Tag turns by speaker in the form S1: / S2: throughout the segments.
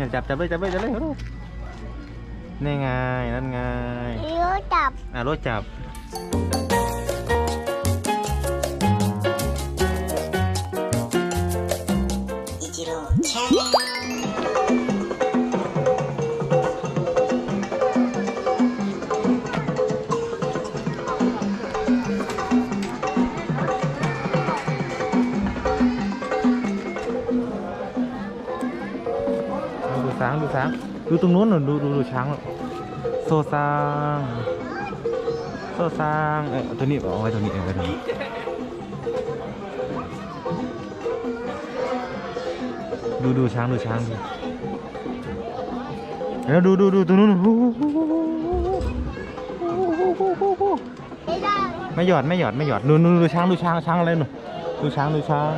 S1: ี่ยจับจับเลยจับเลยจับเลยลูนี่ไงนั่นไง
S2: รถจับ
S1: อะรถจับ
S3: อีจิโร่ชา
S1: แช้างดูช้างดูตรงนู้นหน่อยดูดูดูช้างโซซางโซซางเออตัวนี้เอาไว้ตัวนี้เออไว้ตัวนี้ดูดูช้างดูช้างดูแล้วดูดูดูตรงนู้น
S2: ไม่
S1: หยอดไม่หยอดไม่หยอดดูดูดูช้างดูช้างช้างอะไรหนูดูช้างดูช้าง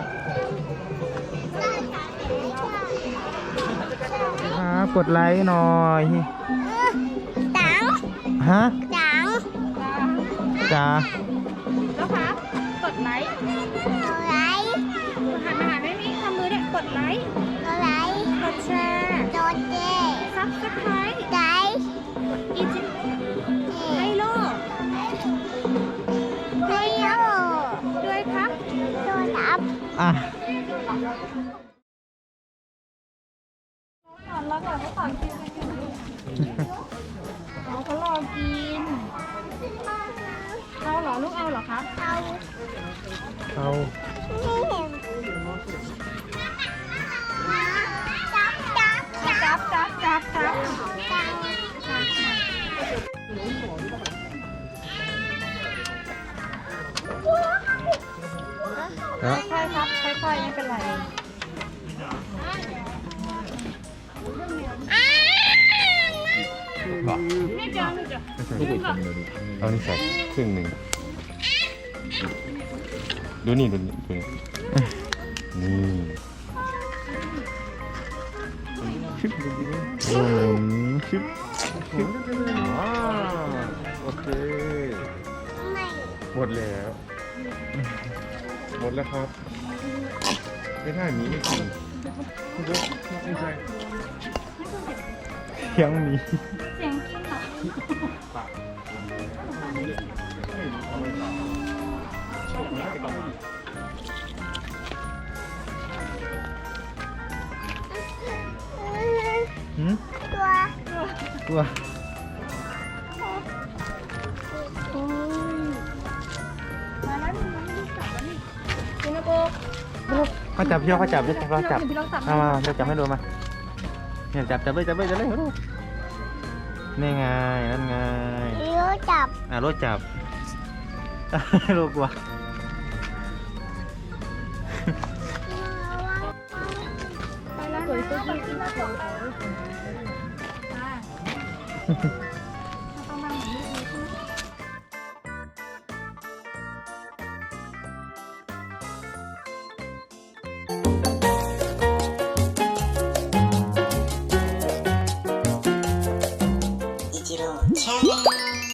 S1: กดไลค์หน่อย
S2: จัง
S1: ฮะ
S2: จัง
S1: จ้า
S4: แล้วครับกดไลค์
S2: อะไร
S4: หันมาหาแม่มี่ทำมือด้วยกดไลค์
S2: อะไร
S4: กดแชร์
S2: โดนเจ
S4: ซับสไครต์
S2: ใจ
S4: อีจิไฮโล
S2: ไม่โย
S4: ด้วยครับ
S2: โดนจับ
S1: อะ
S4: อนรอก่อนเขาต่อคิวกันอยู่อ๋อเขารอกินเอาเหรอลูกเอาเหรอครับ
S2: เอา
S1: เอา
S2: จับจับจับ
S4: จับจับจับค่อยครับค่อยๆไม่เป็นไร เอา
S1: นี่ใส่ครึ่งหนึ่งดูนี่ดูนี่ดูนี่นี่ชิบอืมชิบชิบว้าวโอเคหมดแล้ว หมดแล้วครับ ไม่ได้หมีไม่กินไม่ใช่ยังมี
S2: ตัว
S4: มาแล้วนี่มันไม่ได้จับแล้วนี่กินนะโบ
S1: เขาจับพี่เขาจับพี่เขาจับ
S4: พี่ลองจับ
S1: เอามาเดี๋ยวจับให้ดูมาเนี่ยจับจับเลยจับเลยจับเลยลูกนี่ไงนั่นไง
S2: รู้จับ
S1: อะรถจับลูกกลัว
S4: ไปแล้วสวยๆกินกินนะ mm-hmm